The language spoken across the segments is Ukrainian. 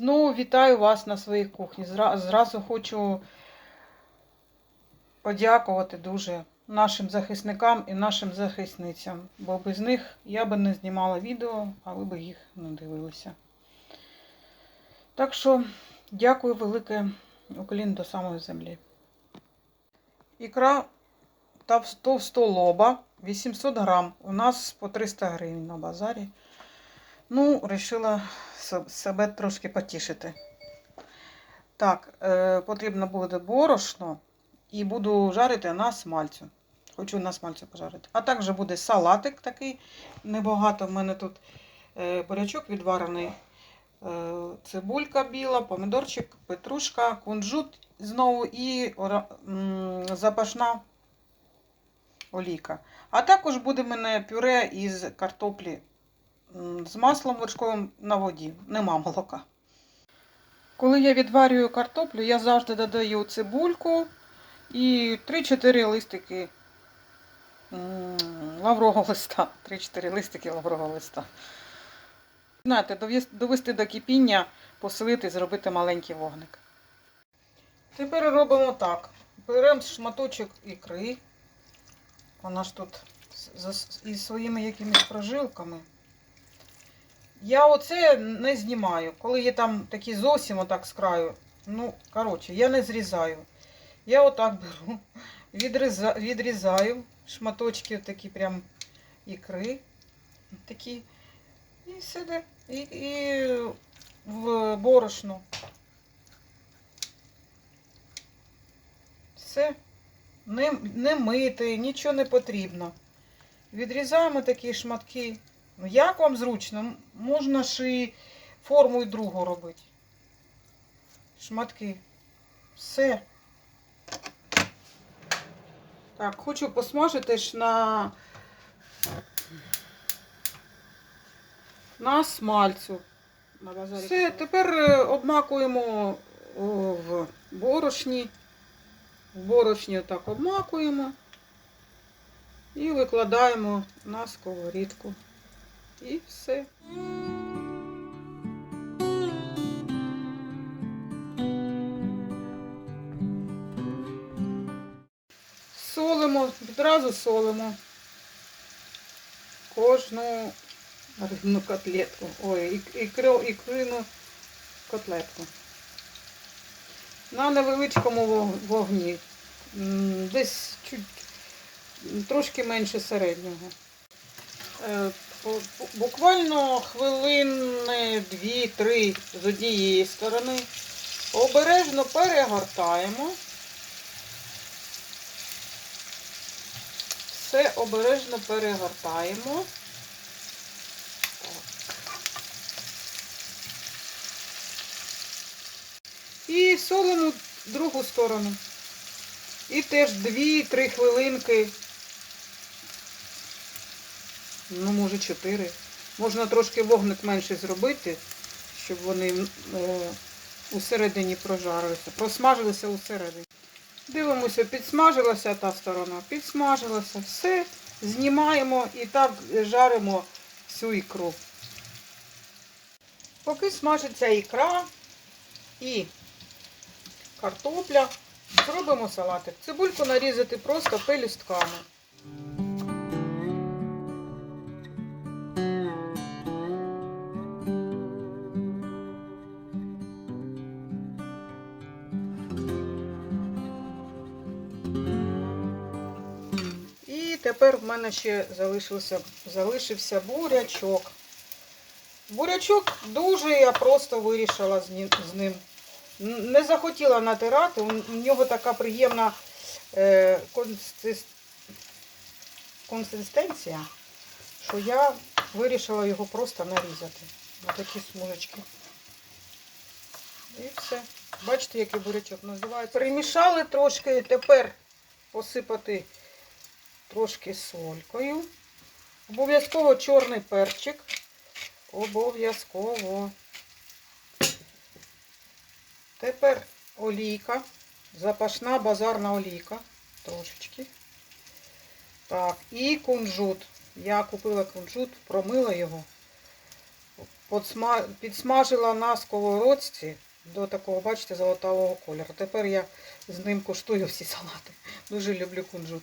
Знову вітаю вас на своїй кухні. Зразу хочу подякувати дуже нашим захисникам і нашим захисницям, бо без них я би не знімала відео, а ви б їх не дивилися. Так що дякую велике уклін до самої землі. Ікра товс- товстолоба 800 грам. У нас по 300 гривень на базарі. Ну, вирішила себе трошки потішити. Так, е, потрібно буде борошно і буду жарити на смальцю. Хочу на смальцю пожарити. А також буде салатик такий небагато. В мене тут е, бурячок відварений, е, цибулька біла, помідорчик, петрушка, кунжут знову і ора- м, запашна олійка. А також буде в мене пюре із картоплі з маслом вершковим на воді. Нема молока. Коли я відварюю картоплю, я завжди додаю цибульку і 3-4 листики лаврового листа. 3-4 листики лаврового листа. Знаєте, довести до кипіння, посолити, зробити маленький вогник. Тепер робимо так. Беремо шматочок ікри. Вона ж тут із своїми якимись прожилками. Я оце не знімаю. Коли є там такі зовсім отак з краю. Ну, коротше, я не зрізаю. Я отак беру, відріза, відрізаю шматочки такі прям ікри. Такі. І сюди. І, і в борошно. Все. Не, не мити, нічого не потрібно. Відрізаємо такі шматки. Ну, як вам зручно? Можна ж і форму і другу робити. Шматки. Все. Так, хочу посмажити ж на, на смальцю. На базарі. Все, тепер е, обмакуємо в борошні. В борошні так обмакуємо і викладаємо на сковорідку. І все. Солимо, відразу солимо кожну рибну котлетку. Ой, ік- ікру, ікрину котлетку. На невеличкому вогні. Десь чуть трошки менше середнього. Буквально хвилини 2-3 з однієї сторони. Обережно перегортаємо. Все обережно перегортаємо. І солимо другу сторону. І теж 2-3 хвилинки. Ну, може, 4. Можна трошки вогник менше зробити, щоб вони е, усередині прожарилися, просмажилися усередині. Дивимося, підсмажилася та сторона, підсмажилася. Все, знімаємо і так жаримо всю ікру. Поки смажиться ікра і картопля, зробимо салатик. Цибульку нарізати просто пелюстками. Тепер в мене ще залишився, залишився бурячок. Бурячок дуже я просто вирішила з ним. Не захотіла натирати, у нього така приємна е, консис- консистенція, що я вирішила його просто нарізати на такі смужечки. І все. Бачите, який бурячок називається. Перемішали трошки, тепер посипати трошки солькою. Обов'язково чорний перчик. Обов'язково. Тепер олійка. Запашна базарна олійка. Трошечки. Так, і кунжут. Я купила кунжут, промила його. Підсмажила на сковородці до такого, бачите, золотавого кольору. Тепер я з ним куштую всі салати. Дуже люблю кунжут.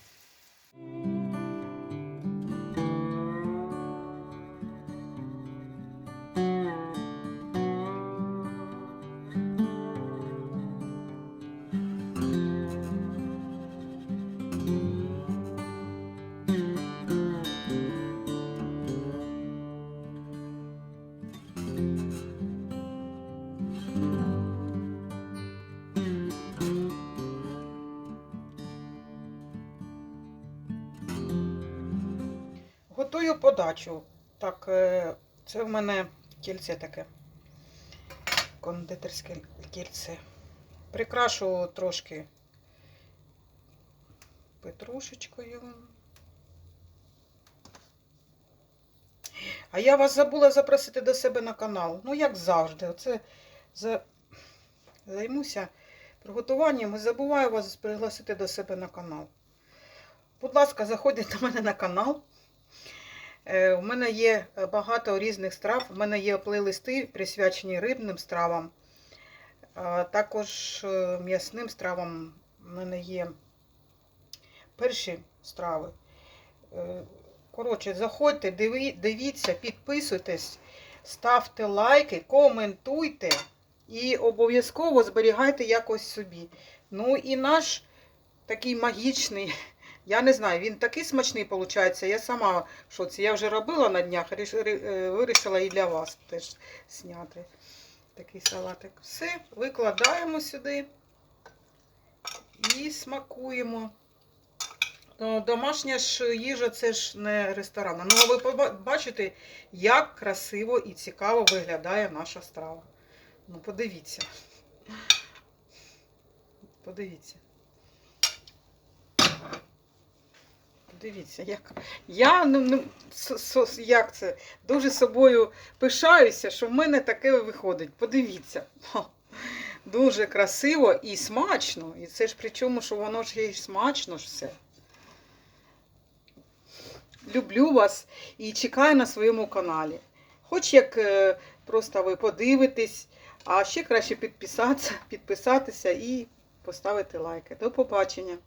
Готую подачу. Так, е, це в мене кільце таке. Кондитерське кільце. Прикрашу трошки петрушечкою. А я вас забула запросити до себе на канал. Ну, як завжди. Оце за... займуся приготуванням і забуваю вас пригласити до себе на канал. Будь ласка, заходьте до мене на канал. Е, У мене є багато різних страв. У мене є плейлисти, присвячені рибним стравам. Також е, м'ясним стравам у мене є перші страви. Е, Коротше, заходьте, дивіться, підписуйтесь, ставте лайки, коментуйте і обов'язково зберігайте якось собі. Ну і наш такий магічний. Я не знаю, він такий смачний виходить. Я сама в шоці. Я вже робила на днях, е, вирішила і для вас теж зняти такий салатик. Все, викладаємо сюди і смакуємо. Ну, Домашня ж їжа це ж не ресторан. Ну, а ви бачите, як красиво і цікаво виглядає наша страва. Ну, подивіться. Подивіться. Дивіться, як я ну, ну, як це дуже собою пишаюся, що в мене таке виходить. Подивіться. Дуже красиво і смачно. І це ж при чому, що воно ж є смачно ж все. Люблю вас і чекаю на своєму каналі. Хоч як е, просто ви подивитесь, а ще краще підписатися, підписатися і поставити лайки. До побачення!